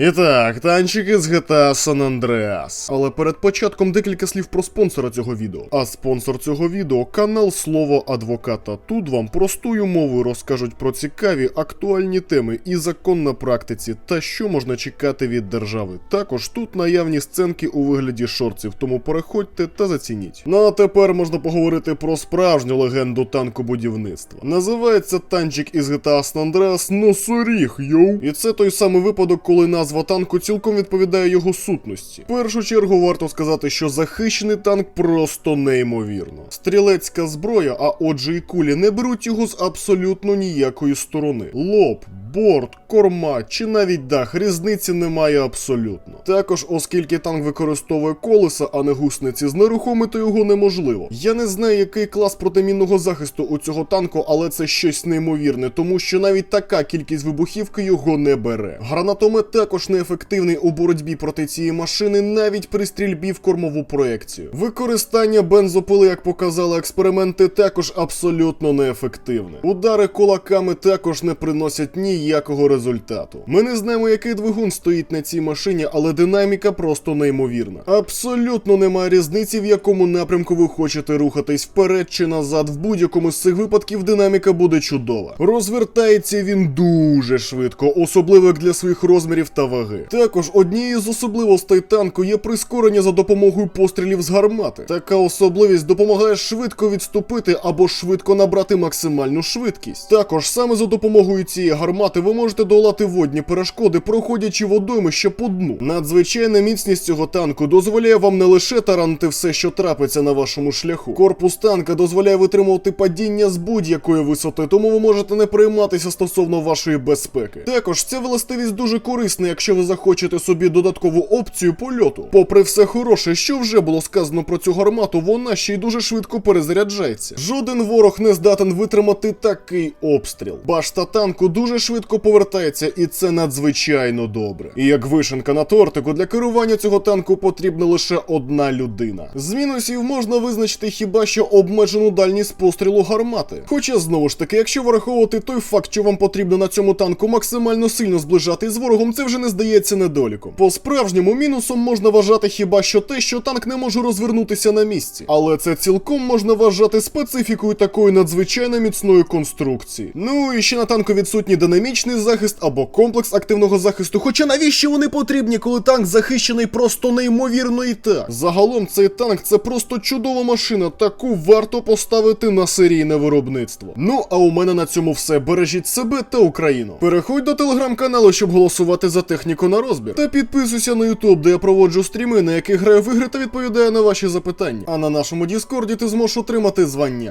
І так, танчики з GTA San Andreas. Але перед початком декілька слів про спонсора цього відео. А спонсор цього відео канал Слово Адвоката. Тут вам простою мовою розкажуть про цікаві актуальні теми і закон на практиці, та що можна чекати від держави. Також тут наявні сценки у вигляді шорців, тому переходьте та зацініть. Ну а тепер можна поговорити про справжню легенду танкобудівництва. Називається танчик із GTA San Andreas Носоріг, йоу. І це той самий випадок, коли назва танку цілком відповідає його сутності. В першу чергу варто сказати, що захищений танк просто неймовірно. Стрілецька зброя, а отже і кулі, не беруть його з абсолютно ніякої сторони. Лоб, борт, корма чи навіть дах різниці немає абсолютно. Також, оскільки танк використовує колеса, а не гусениці, знерухомити його неможливо. Я не знаю, який клас протимінного захисту у цього танку, але це щось неймовірне, тому що навіть така кількість вибухівки його не бере. Гранатомет також неефективний у боротьбі проти цієї машини, навіть при стрільбі в кормову проекцію. Використання бензопили, як показали експерименти, також абсолютно неефективне. Удари кулаками також не приносять ніякого результату. Ми не знаємо, який двигун стоїть на цій машині, але динаміка просто неймовірна. Абсолютно немає різниці, в якому напрямку ви хочете рухатись вперед чи назад. В будь-якому з цих випадків динаміка буде чудова. Розвертається він дуже швидко, особливо як для своїх розмірів та ваги. Також однією з особливостей танку є прискорення за допомогою пострілів з гармати. Така особливість допомагає швидко відступити або швидко набрати максимальну швидкість. Також саме за допомогою цієї гармати ви можете долати водні перешкоди, проходячи водоймище по дну. Надзвичайна міцність цього танку дозволяє вам не лише таранити все, що трапиться на вашому шляху. Корпус танка дозволяє витримувати падіння з будь-якої висоти, тому ви можете не перейматися стосовно вашої безпеки. Також ця властивість дуже корисна, якщо ви захочете собі додаткову опцію польоту. Попри все хороше, що вже було сказано про цю гармату, вона ще й дуже швидко перезаряджається. Жоден ворог не здатен витримати такий обстріл. Башта танку дуже швидко повертається, і це надзвичайно добре. І як вишенка на тортику, для керування цього танку потрібна лише одна людина. З мінусів можна визначити хіба що обмежену дальність пострілу гармати. Хоча знову ж таки, якщо враховувати той факт, що вам потрібно на цьому танку максимально сильно зближати з ворогом, це вже не здається недоліком. По справжньому мінусом можна вважати хіба що те, що танк не може розвернутися на місці. Але це цілком можна вважати специфікою такої надзвичайно міцної конструкції. Ну і ще на танку відсутні відсутній динамічний захист або комплекс активного захисту. Хоча навіщо вони потрібні, коли танк захищений просто неймовірно і так. Загалом цей танк це просто чудова машина, таку варто поставити на серійне виробництво. Ну а у мене на цьому все. Бережіть себе та Україну. Переходь до телеграм-каналу, щоб голосувати за техніку на розбір. Та підписуйся на Ютуб, де я проводжу стріми, на яких граю в ігри та відповідаю на ваші запитання. А на нашому Діскорді ти зможеш отримати звання.